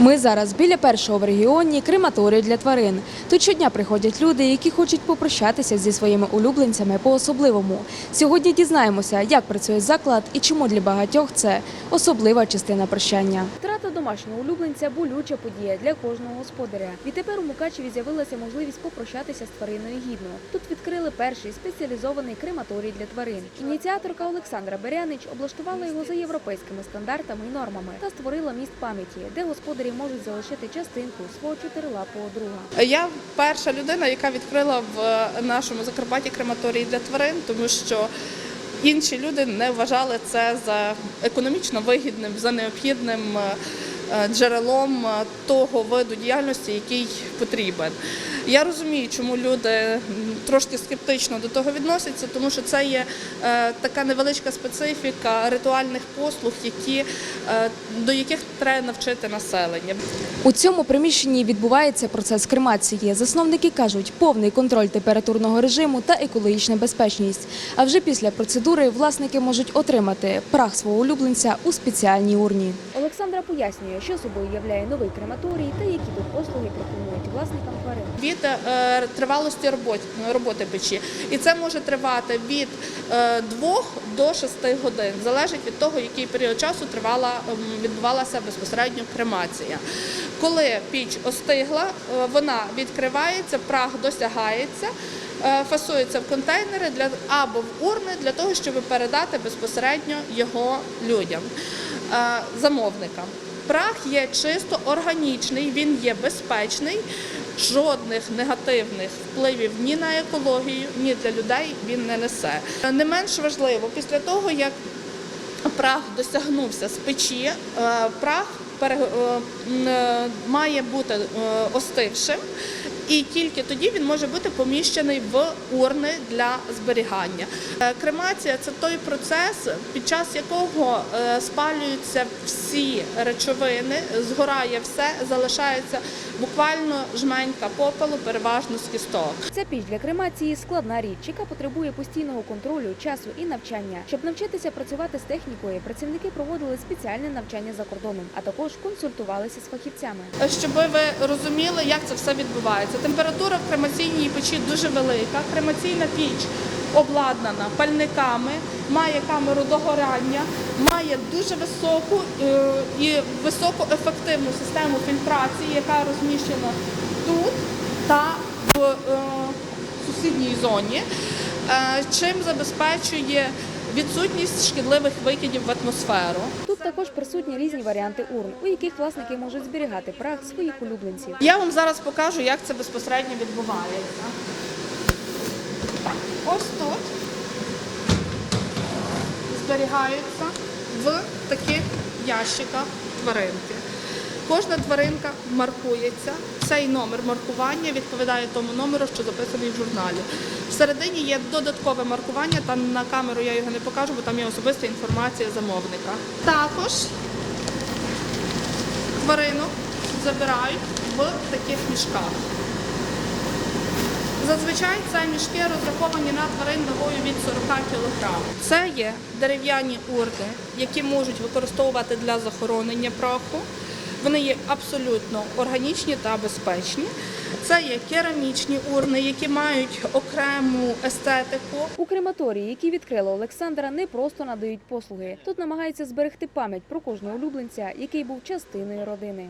Ми зараз біля першого в регіоні крематорію для тварин. Тут щодня приходять люди, які хочуть попрощатися зі своїми улюбленцями по-особливому. Сьогодні дізнаємося, як працює заклад і чому для багатьох це особлива частина прощання. Втрата домашнього улюбленця болюча подія для кожного господаря. Відтепер у Мукачеві з'явилася можливість попрощатися з твариною гідно. Тут відкрили перший спеціалізований крематорій для тварин. Ініціаторка Олександра Берянич облаштувала його за європейськими стандартами і нормами та створила міст пам'яті, де господарі можуть залишити частинку свого чотирилапого друга. Я перша людина, яка відкрила в е, нашому Закарпатті крематорій для тварин, тому що інші люди не вважали це за економічно вигідним, за необхідним е, джерелом е, того виду діяльності, який потрібен. Я розумію, чому люди трошки скептично до того відносяться, тому що це є е, така невеличка специфіка ритуальних послуг, які, е, до яких треба навчити населення. У цьому приміщенні відбувається процес кремації. Засновники кажуть, повний контроль температурного режиму та екологічна безпечність. А вже після процедури власники можуть отримати прах свого улюбленця у спеціальній урні. Олександра пояснює, що собою являє новий крематорій та які тут послуги пропонують власникам тварин. від е, тривалості роботи, печі. І це може тривати від 2 до 6 годин, залежить від того, який період часу тривала, ем, відбувалася безпосередньо кремація. Коли піч остигла, е, вона відкривається, прах досягається. е, Фасується в контейнери для або в урни для того, щоб передати безпосередньо його людям, е, замовникам. Прах є чисто органічний, він є безпечний, жодних негативних впливів ні на екологію, ні для людей він не несе. Не менш важливо, після того як прах досягнувся з печі, е, прах е, е, має бути остившим. І тільки тоді він може бути поміщений в урни для зберігання. Е, Кремація це той процес, під час якого е, спалюються всі речовини, згорає все, залишається буквально жменька попелу, переважно з кісток. Ця піч для кремації складна річ, яка потребує постійного контролю, часу і навчання. Щоб навчитися працювати з технікою, працівники проводили спеціальне навчання за кордоном, а також консультувалися з фахівцями. Щоб ви розуміли, як це все відбувається. Температура в кремаційній печі дуже велика. Кремаційна піч обладнана пальниками, має камеру догорання, має дуже високу е, і високоефективну систему фільтрації, яка розміщена тут та в е, сусідній зоні, е, чим забезпечує відсутність шкідливих викидів в атмосферу. Тут також присутні різні варіанти урн, у яких власники можуть зберігати прах своїх улюбленців. Я вам зараз покажу, як це безпосередньо відбувається. Ось тут зберігаються в таких ящиках тваринки. Кожна тваринка маркується. Цей номер маркування відповідає тому номеру, що записаний в журналі. Всередині є додаткове маркування, там на камеру я його не покажу, бо там є особиста інформація замовника. Також тваринок забирають в таких мішках. Зазвичай це мішки розраховані на тварин вагою від 40 кг. Це є дерев'яні урни, які можуть використовувати для захоронення праху. Вони є абсолютно органічні та безпечні. Це є керамічні урни, які мають окрему естетику. У крематорії, які відкрила Олександра, не просто надають послуги. Тут намагаються зберегти пам'ять про кожного улюбленця, який був частиною родини.